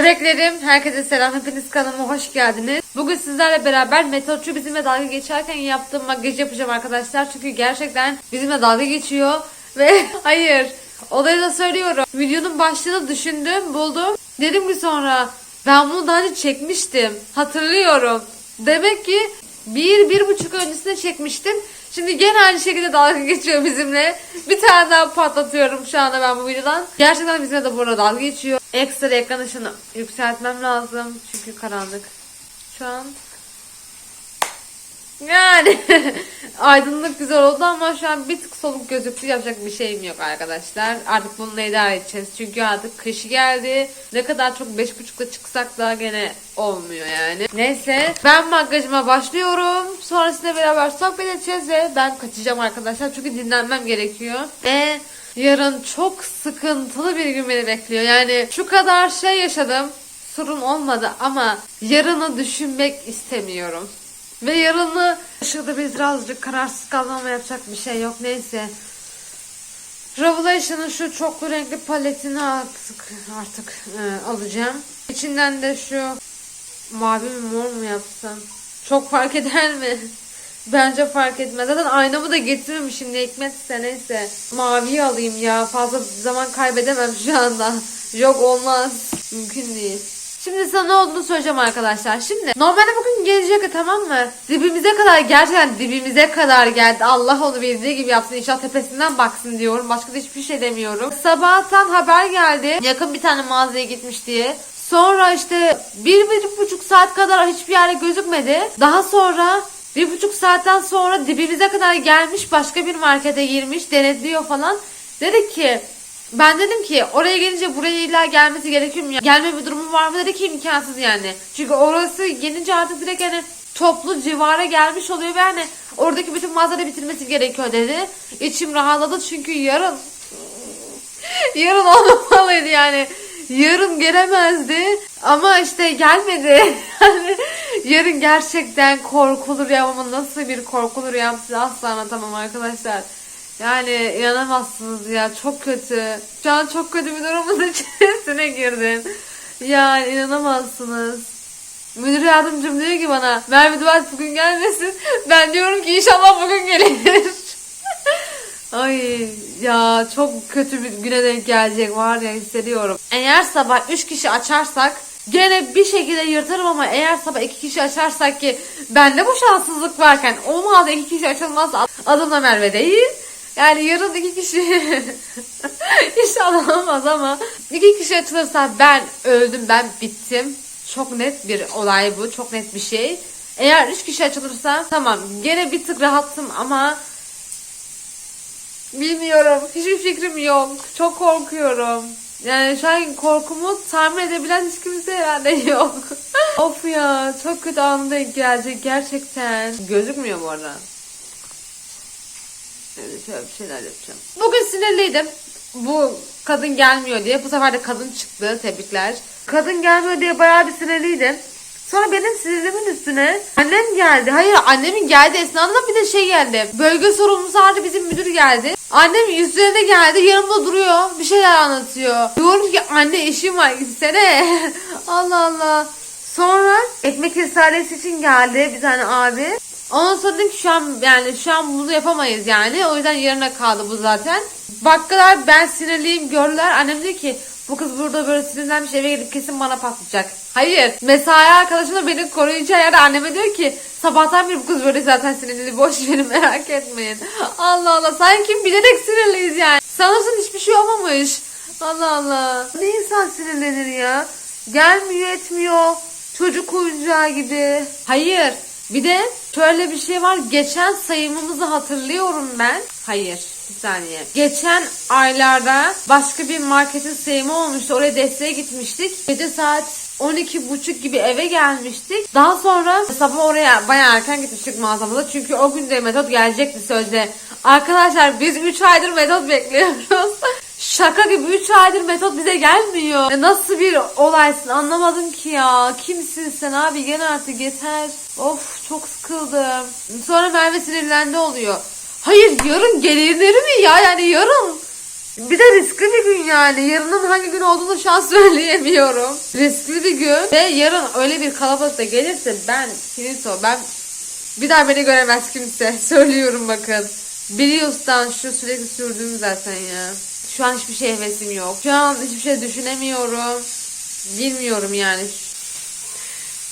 Bebeklerim, herkese selam. Hepiniz kanalıma hoş geldiniz. Bugün sizlerle beraber Metotçu bizimle dalga geçerken yaptığım makyaj yapacağım arkadaşlar. Çünkü gerçekten bizimle dalga geçiyor. Ve hayır, olayı da söylüyorum. Videonun başlığını düşündüm, buldum. Dedim ki sonra ben bunu daha önce çekmiştim. Hatırlıyorum. Demek ki bir, bir buçuk öncesinde çekmiştim. Şimdi gene aynı şekilde dalga geçiyor bizimle. Bir tane daha patlatıyorum şu anda ben bu videodan. Gerçekten bizimle de burada dalga geçiyor. Ekstra ekran ışını yükseltmem lazım. Çünkü karanlık. Şu an yani aydınlık güzel oldu ama şu an bir tık soluk gözüktü yapacak bir şeyim yok arkadaşlar. Artık bununla idare edeceğiz. Çünkü artık kış geldi. Ne kadar çok 5.30'da çıksak da gene olmuyor yani. Neyse ben makyajıma başlıyorum. Sonrasında beraber sohbet edeceğiz ve ben kaçacağım arkadaşlar. Çünkü dinlenmem gerekiyor. Ve yarın çok sıkıntılı bir gün beni bekliyor. Yani şu kadar şey yaşadım. Sorun olmadı ama yarını düşünmek istemiyorum. Ve yarını ışıkta biz birazcık kararsız kaldım ama yapacak bir şey yok. Neyse. Revelation'ın şu çoklu renkli paletini artık, artık e, alacağım. İçinden de şu mavi mi mor mu yapsam? Çok fark eder mi? Bence fark etmez. Zaten aynamı da getirmemişim ne hikmetse neyse. Maviyi alayım ya. Fazla zaman kaybedemem şu anda. Yok olmaz. Mümkün değil. Şimdi sana ne olduğunu söyleyeceğim arkadaşlar. Şimdi normalde bugün gelecek tamam mı? Dibimize kadar gerçekten dibimize kadar geldi. Allah onu bildiği gibi yapsın. İnşallah tepesinden baksın diyorum. Başka da hiçbir şey demiyorum. Sabahtan haber geldi. Yakın bir tane mağazaya gitmiş diye. Sonra işte bir, bir buçuk saat kadar hiçbir yerde gözükmedi. Daha sonra bir buçuk saatten sonra dibimize kadar gelmiş başka bir markete girmiş denetliyor falan. Dedi ki ben dedim ki oraya gelince buraya illa gelmesi gerekiyor mu? Gelme bir durumu var mı? Dedi ki imkansız yani. Çünkü orası gelince artık direkt hani toplu civara gelmiş oluyor ve hani oradaki bütün mağazaları bitirmesi gerekiyor dedi. İçim rahatladı çünkü yarın yarın olmamalıydı yani. Yarın gelemezdi ama işte gelmedi. Yani yarın gerçekten korkulu rüyamın nasıl bir korkulu rüyam size asla anlatamam arkadaşlar. Yani inanamazsınız ya çok kötü. Şu an çok kötü bir durumun içerisine girdim. Yani inanamazsınız. Müdür yardımcım diyor ki bana Merve Duvar bugün gelmesin. Ben diyorum ki inşallah bugün gelir. Ay ya çok kötü bir güne denk gelecek var ya hissediyorum. Eğer sabah 3 kişi açarsak gene bir şekilde yırtarım ama eğer sabah 2 kişi açarsak ki bende bu şanssızlık varken o mağaza 2 kişi açılmazsa adım da Merve değil. Yani yarın iki kişi inşallah olmaz ama iki kişi açılırsa ben öldüm ben bittim. Çok net bir olay bu çok net bir şey. Eğer üç kişi açılırsa tamam gene bir tık rahattım ama bilmiyorum hiçbir fikrim yok. Çok korkuyorum. Yani şu an korkumu tahmin edebilen hiç kimse herhalde yok. of ya çok kötü denk gelecek gerçekten. Gözükmüyor bu arada. Bir şeyler yapacağım. Bugün sinirliydim. Bu kadın gelmiyor diye. Bu sefer de kadın çıktı. Tebrikler. Kadın gelmiyor diye bayağı bir sinirliydim. Sonra benim sinirimin üstüne annem geldi. Hayır annemin geldi esnasında bir de şey geldi. Bölge sorumlusu artı bizim müdür geldi. Annem üzerine geldi yanımda duruyor. Bir şeyler anlatıyor. Diyorum ki anne işim var gitsene. Allah Allah. Sonra ekmek risalesi için geldi bir tane abi. Ondan sonra dedim ki şu an yani şu an bunu yapamayız yani. O yüzden yarına kaldı bu zaten. Baktılar ben sinirliyim gördüler. Annem dedi ki bu kız burada böyle sinirlenmiş eve gelip kesin bana patlayacak. Hayır. Mesai arkadaşım da beni koruyacağı yerde anneme diyor ki sabahtan beri bu kız böyle zaten sinirli boş verin merak etmeyin. Allah Allah sanki bilerek sinirliyiz yani. Sanırsın hiçbir şey olmamış. Allah Allah. Ne insan sinirlenir ya? Gelmiyor etmiyor. Çocuk oyuncağı gibi. Hayır. Bir de şöyle bir şey var. Geçen sayımımızı hatırlıyorum ben. Hayır. Bir saniye. Geçen aylarda başka bir marketin sayımı olmuştu. Oraya desteğe gitmiştik. Gece saat 12.30 gibi eve gelmiştik. Daha sonra sabah oraya bayağı erken gitmiştik mağazamıza. Çünkü o gün de metot gelecekti sözde. Arkadaşlar biz 3 aydır metot bekliyoruz. Şaka gibi 3 aydır metot bize gelmiyor. Ya Nasıl bir olaysın anlamadım ki ya. Kimsin sen abi gel artık yeter. Of çok sıkıldım. Sonra Merve sinirlendi oluyor. Hayır yarın gelinir mi ya yani yarın. Bir de riskli bir gün yani. Yarının hangi gün olduğunu şu an söyleyemiyorum. Riskli bir gün. Ve yarın öyle bir kalabalıkta gelirse ben finito ben bir daha beni göremez kimse. Söylüyorum bakın. Biliyorsan şu sürekli sürdüğüm zaten ya. Şu an hiçbir şey hevesim yok. Şu an hiçbir şey düşünemiyorum. Bilmiyorum yani.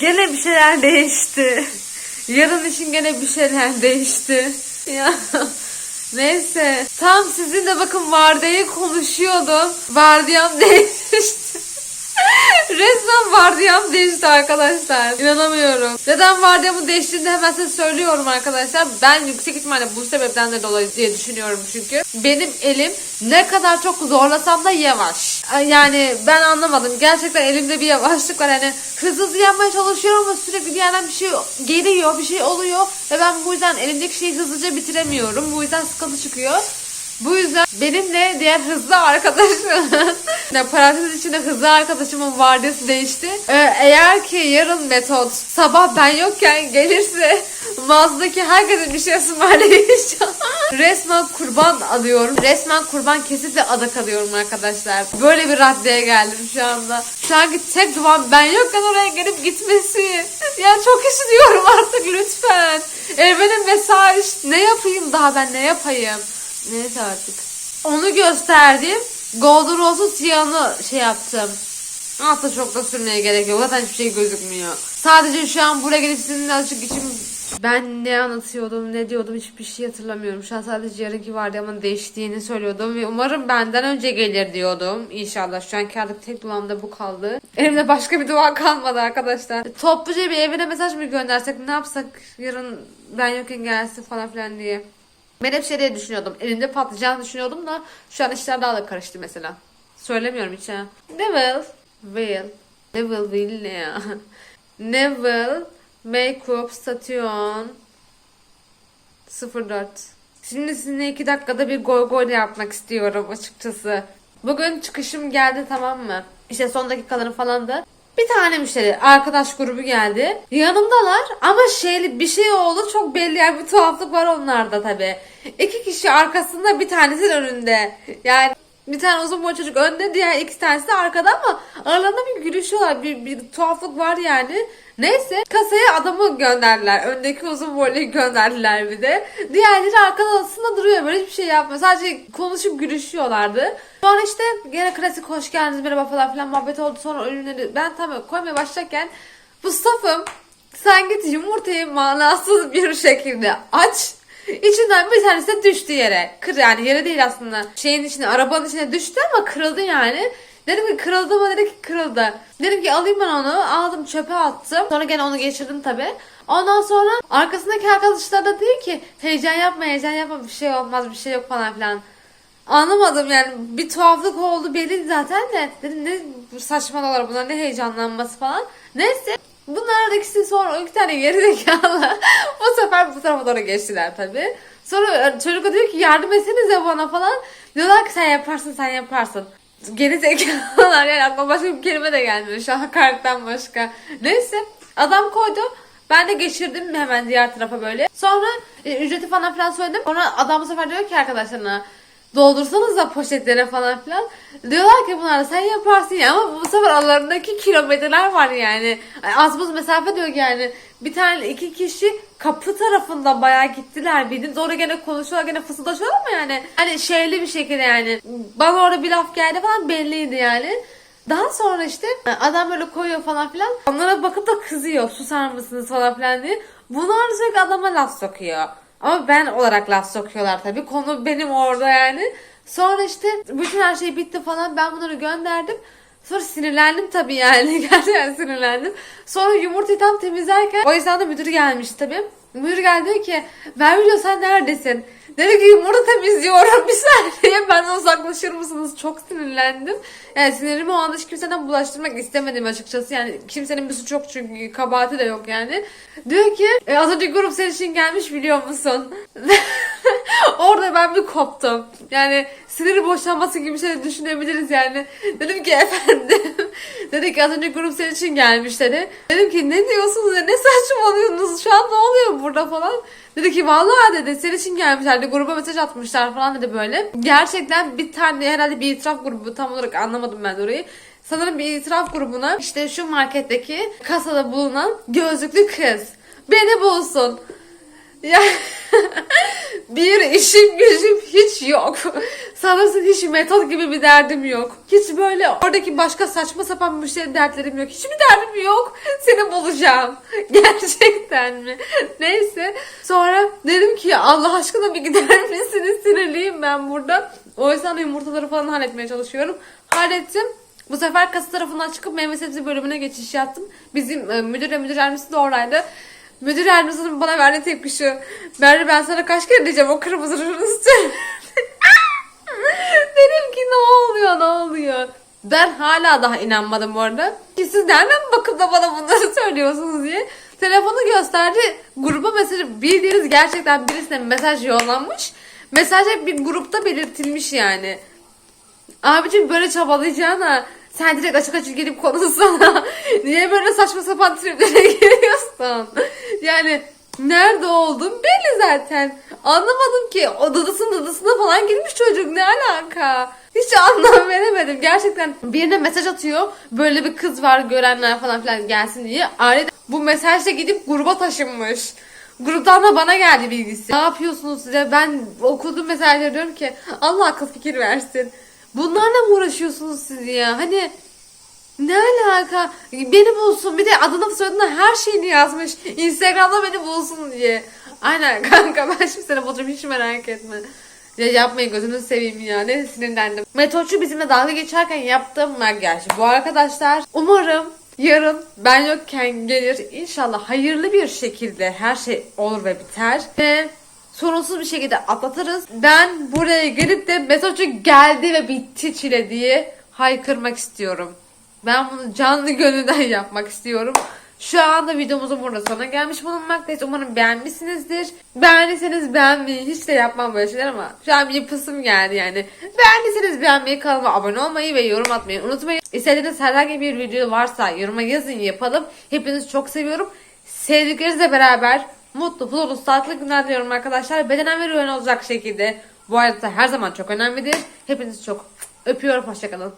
Gene bir şeyler değişti. Yarın için gene bir şeyler değişti. Ya neyse. Tam sizinle bakın vardiyayı konuşuyordum. Vardiyam değişti. Resmen vardiyam değişti arkadaşlar. İnanamıyorum. Neden vardiyamın değiştiğini hemen size söylüyorum arkadaşlar. Ben yüksek ihtimalle bu sebepten de dolayı diye düşünüyorum çünkü. Benim elim ne kadar çok zorlasam da yavaş. Yani ben anlamadım. Gerçekten elimde bir yavaşlık var. Hani hızlı hızlı yapmaya çalışıyorum ama sürekli bir yerden bir şey geliyor, bir şey oluyor. Ve ben bu yüzden elimdeki şeyi hızlıca bitiremiyorum. Bu yüzden sıkıntı çıkıyor. Bu yüzden benimle diğer hızlı arkadaşım, yani parantez içinde hızlı arkadaşımın vardiyası değişti. Ee, eğer ki yarın metot sabah ben yokken gelirse mağazadaki herkesin bir şey ısmarlayacağım. Resmen kurban alıyorum. Resmen kurban kesip de adak alıyorum arkadaşlar. Böyle bir raddeye geldim şu anda. Şu anki tek duam ben yokken oraya gelip gitmesi. Ya çok istiyorum artık lütfen. Elbenin mesaj. Ne yapayım daha ben ne yapayım? Neyse artık. Onu gösterdim. Golden Rose'un siyahını şey yaptım. Altta çok da sürmeye gerek yok. Zaten hiçbir şey gözükmüyor. Sadece şu an buraya gelip sizinle azıcık içim... Ben ne anlatıyordum, ne diyordum hiçbir şey hatırlamıyorum. Şu an sadece yarınki vardiyamın değiştiğini söylüyordum. Ve umarım benden önce gelir diyordum. İnşallah şu anki artık tek duamda bu kaldı. Elimde başka bir dua kalmadı arkadaşlar. Topluca bir evine mesaj mı göndersek ne yapsak yarın ben yokken gelsin falan filan diye. Ben hep şey düşünüyordum. Elimde patlayacağını düşünüyordum da şu an işler daha da karıştı mesela. Söylemiyorum hiç ha. Neville. Will. Neville Will ne ya? Neville. Makeup Station 04. Şimdi sizinle iki dakikada bir goy goy yapmak istiyorum açıkçası. Bugün çıkışım geldi tamam mı? İşte son dakikaları falan da. Bir tane müşteri arkadaş grubu geldi. Yanımdalar ama şeyli bir şey oldu çok belli yani bir tuhaflık var onlarda tabi. İki kişi arkasında bir tanesi önünde. Yani bir tane uzun boy çocuk önde diğer iki tanesi de arkada ama aralarında bir gülüşüyorlar bir, bir tuhaflık var yani. Neyse kasaya adamı gönderdiler. Öndeki uzun boyluyu gönderdiler bir de. Diğerleri arkada aslında duruyor böyle hiçbir şey yapmıyor. Sadece konuşup gülüşüyorlardı. Sonra işte gene klasik hoş geldiniz merhaba falan filan muhabbet oldu. Sonra ürünleri ben tabii koymaya başlarken Mustafa'm sen git yumurtayı manasız bir şekilde aç. İçinden bir tanesi de düştü yere. Kır yani yere değil aslında. Şeyin içine, arabanın içine düştü ama kırıldı yani. Dedim ki kırıldı mı? Dedi ki kırıldı. Dedim ki alayım ben onu. Aldım çöpe attım. Sonra gene onu geçirdim tabi. Ondan sonra arkasındaki arkadaşlar da diyor ki heyecan yapma heyecan yapma bir şey olmaz bir şey yok falan filan. Anlamadım yani bir tuhaflık oldu belli zaten de. Dedim ne bu saçmalıyorlar bunlar ne heyecanlanması falan. Neyse Bunlar ikisi sonra o iki tane geri zekalı bu sefer bu tarafa doğru geçtiler tabi. Sonra çocuk da diyor ki yardım etsenize bana falan. Diyorlar ki sen yaparsın sen yaparsın. Geri zekalılar yani aklıma başka bir kelime de gelmiyor şu an hakaretten başka. Neyse adam koydu. Ben de geçirdim hemen diğer tarafa böyle. Sonra e, ücreti falan filan söyledim. Sonra adam bu sefer diyor ki arkadaşlarına doldursanız da poşetlere falan filan. Diyorlar ki bunlar sen yaparsın ya ama bu sefer aralarındaki kilometreler var yani. Az buz mesafe diyor yani. Bir tane iki kişi kapı tarafında bayağı gittiler. Bildiğiniz orada gene konuşuyorlar gene fısıldaşıyorlar ama yani. Hani şeyli bir şekilde yani. Bana orada bir laf geldi falan belliydi yani. Daha sonra işte adam böyle koyuyor falan filan. Onlara bakıp da kızıyor. Susar mısınız falan filan diye. Bunlar sürekli adama laf sokuyor. Ama ben olarak laf sokuyorlar tabii. Konu benim orada yani. Sonra işte bütün her şey bitti falan. Ben bunları gönderdim. Sonra sinirlendim tabii yani. Gerçekten sinirlendim. Sonra yumurtayı tam temizlerken o yüzden de müdür gelmiş tabii. Müdür geldi diyor ki Merve sen neredesin? Dedi ki yumurta temizliyorum bir saniye benden uzaklaşır mısınız? Çok sinirlendim. Yani sinirimi o anda hiç kimseden bulaştırmak istemedim açıkçası. Yani kimsenin bir suçu yok çünkü kabahati de yok yani. Diyor ki e, az önce grup senin için gelmiş biliyor musun? Orada ben bir koptum. Yani siniri boşanması gibi bir şey düşünebiliriz yani. Dedim ki efendim. dedi ki az önce grup senin için gelmiş dedi. Dedim ki ne diyorsunuz ya ne saçmalıyorsunuz şu an ne oluyor burada falan. Dedi ki vallahi dedi senin için gelmişler dedi gruba mesaj atmışlar falan dedi böyle. Gerçekten bir tane herhalde bir itiraf grubu tam olarak anlamadım ben orayı. Sanırım bir itiraf grubuna işte şu marketteki kasada bulunan gözlüklü kız beni bulsun. Ya bir işim gücüm hiç yok. Sanırsın hiç metot gibi bir derdim yok. Hiç böyle oradaki başka saçma sapan şey dertlerim yok. Hiçbir derdim yok. Seni bulacağım. Gerçekten mi? Neyse. Sonra dedim ki Allah aşkına bir gider misiniz? Sinirliyim ben burada. O yüzden de yumurtaları falan halletmeye çalışıyorum. Hallettim. Bu sefer kasa tarafından çıkıp meyve sebze bölümüne geçiş yaptım. Bizim e, müdür ve müdür yardımcısı da oradaydı. Müdür yardımcısının bana verdiği tepki şu. Berri ben sana kaç kere diyeceğim o kırmızı rujunu. Dedim ki ne oluyor ne oluyor. Ben hala daha inanmadım bu arada. Ki siz nereden bakıp da bana bunları söylüyorsunuz diye. Telefonu gösterdi. Gruba mesajı bildiğiniz gerçekten birisine mesaj yollanmış. Mesaj hep bir grupta belirtilmiş yani. Abicim böyle çabalayacağına sen direkt açık açık gelip konuşsana. Niye böyle saçma sapan triplere giriyorsun? Yani nerede oldum belli zaten. Anlamadım ki o dadısının dadısına falan girmiş çocuk ne alaka? Hiç anlam veremedim. Gerçekten birine mesaj atıyor. Böyle bir kız var görenler falan filan gelsin diye. Aile bu mesajla gidip gruba taşınmış. Gruptan da bana geldi bilgisi. Ne yapıyorsunuz size? Ben okuduğum mesajları diyorum ki Allah akıl fikir versin. Bunlarla mı uğraşıyorsunuz siz ya? Hani ne alaka? Beni bulsun. Bir de adını soyadını her şeyini yazmış. Instagram'da beni bulsun diye. Aynen kanka ben şimdi seni bulacağım hiç merak etme. Ya yapmayın gözünüzü seveyim ya. Ne sinirlendim. Metotçu bizimle dalga geçerken yaptığım makyaj. Bu arkadaşlar umarım yarın ben yokken gelir. İnşallah hayırlı bir şekilde her şey olur ve biter. Ve sorunsuz bir şekilde atlatırız. Ben buraya gelip de Metotçu geldi ve bitti çile diye haykırmak istiyorum. Ben bunu canlı gönülden yapmak istiyorum. Şu anda videomuzun burada sonuna gelmiş bulunmaktayız. Umarım beğenmişsinizdir. Beğendiyseniz beğenmeyi hiç de yapmam böyle şeyler ama şu an bir yapısım geldi yani. Beğendiyseniz beğenmeyi, kanalıma abone olmayı ve yorum atmayı unutmayın. İstediğiniz herhangi bir video varsa yoruma yazın yapalım. Hepinizi çok seviyorum. Sevdiklerinizle beraber mutlu, huzurlu, sağlıklı günler diliyorum arkadaşlar. Bedenen ve ruhen olacak şekilde. Bu hayata her zaman çok önemlidir. Hepinizi çok öpüyorum. Hoşçakalın.